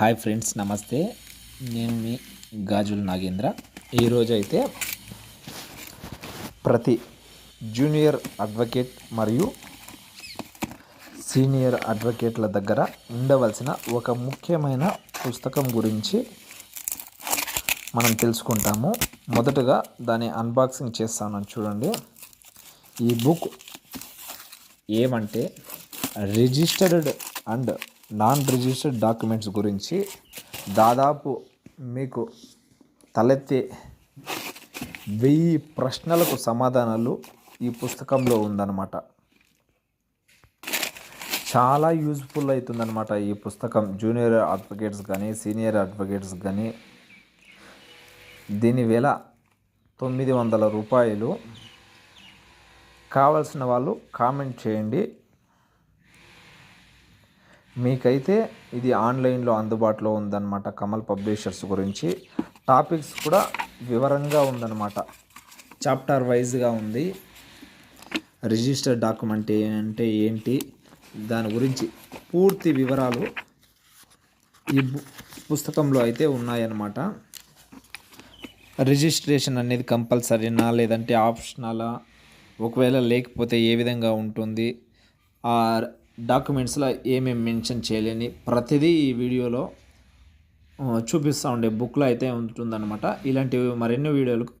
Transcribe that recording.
Hi friends నమస్తే. నేను మీ గాజుల నాగేంద్ర. ఈరోజు అయితే ప్రతి జూనియర్ అడ్వకేట్ మరియు సీనియర్ అడ్వకేట్ల దగ్గర ఉండవలసిన ఒక ముఖ్యమైన పుస్తకం గురించి మనం తెలుసుకుంటాము. మొదటగా దాని అన్బాక్సింగ్ చేస్తాను చూడండి. ఈ బుక్ ఏమంటే registered and non registered documents గురించి దాదాపు మీకు తలెత్తే వెయ్యి ప్రశ్నలకు సమాధానాలు ఈ పుస్తకంలో ఉందన్నమాట. చాలా యూజ్ఫుల్ అవుతుందన్నమాట ఈ పుస్తకం. జూనియర్ అడ్వకేట్స్ కానీ సీనియర్ అడ్వకేట్స్ కానీ దీని వేల తొమ్మిది వందల రూపాయలు. కావాల్సిన వాళ్ళు కామెంట్ చేయండి. మీకైతే ఇది ఆన్లైన్లో అందుబాటులో ఉందన్నమాట కమల్ పబ్లిషర్స్ గురించి. టాపిక్స్ కూడా వివరంగా ఉందన్నమాట. చాప్టర్ వైజ్గా ఉంది. రిజిస్టర్ డాక్యుమెంట్ అంటే ఏంటి? దాని గురించి పూర్తి వివరాలు ఈ పుస్తకంలో అయితే ఉన్నాయన్నమాట. రిజిస్ట్రేషన్ అనేది కంపల్సరీనా లేదంటే ఆప్షనలా? ఒకవేళ లేకపోతే ఏ విధంగా ఉంటుంది? ఆ డాక్యుమెంట్స్లో ఏమేమి మెన్షన్ చేయలేని ప్రతిదీ ఈ వీడియోలో చూపిస్తూ ఉండే బుక్లో అయితే ఉంటుందన్నమాట. ఇలాంటివి మరెన్నో వీడియోలకు